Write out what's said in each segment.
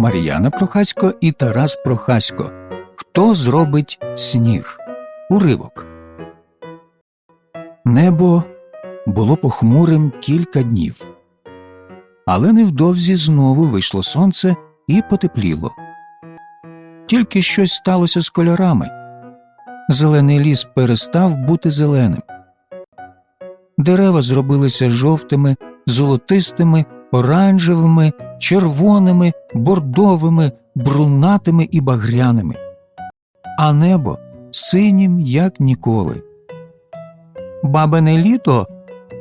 Мар'яна Прохасько і Тарас Прохасько. Хто зробить сніг? Уривок. Небо було похмурим кілька днів. Але невдовзі знову вийшло сонце і потепліло. Тільки щось сталося з кольорами. Зелений ліс перестав бути зеленим. Дерева зробилися жовтими, золотистими, оранжевими, червоними, бордовими, брунатими і багряними, а небо синім, як ніколи. Бабине літо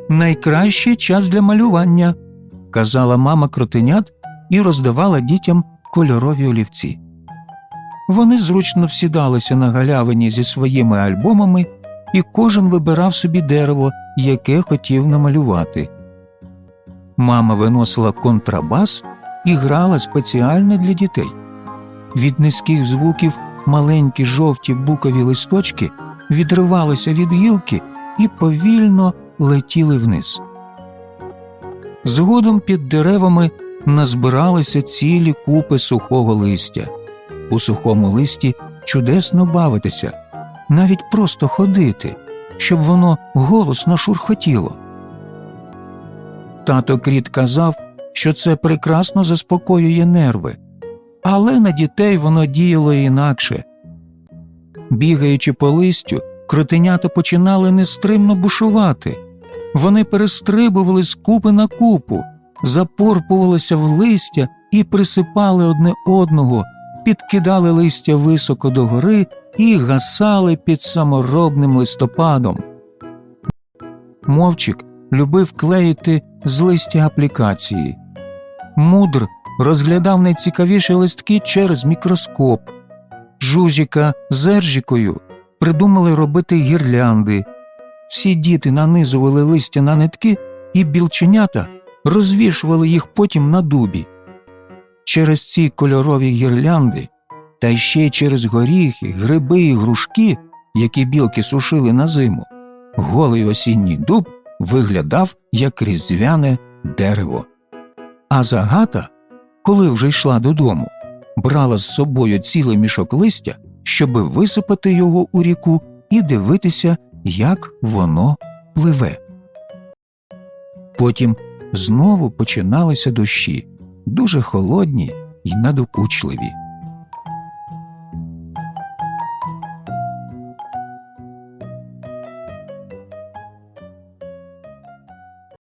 найкращий час для малювання, казала мама кротенят і роздавала дітям кольорові олівці. Вони зручно всідалися на галявині зі своїми альбомами, і кожен вибирав собі дерево, яке хотів намалювати. Мама виносила контрабас і грала спеціально для дітей. Від низьких звуків маленькі жовті букові листочки відривалися від гілки і повільно летіли вниз. Згодом під деревами назбиралися цілі купи сухого листя. У сухому листі чудесно бавитися, навіть просто ходити, щоб воно голосно шурхотіло. Тато Кріт казав, що це прекрасно заспокоює нерви, але на дітей воно діяло інакше. Бігаючи по листю, кротенята починали нестримно бушувати. Вони перестрибували з купи на купу, запорпувалися в листя і присипали одне одного, підкидали листя високо догори і гасали під саморобним листопадом. Мовчик любив клеїти з листя аплікації. Мудр розглядав найцікавіші листки через мікроскоп. Жужіка з Ержікою придумали робити гірлянди. Всі діти нанизували листя на нитки, і білченята розвішували їх потім на дубі. Через ці кольорові гірлянди, та ще й через горіхи, гриби і грушки, які білки сушили на зиму, голий осінній дуб виглядав як різдвяне дерево. А загата, коли вже йшла додому, брала з собою цілий мішок листя, щоби висипати його у ріку і дивитися, як воно пливе. Потім знову починалися дощі, дуже холодні й надокучливі.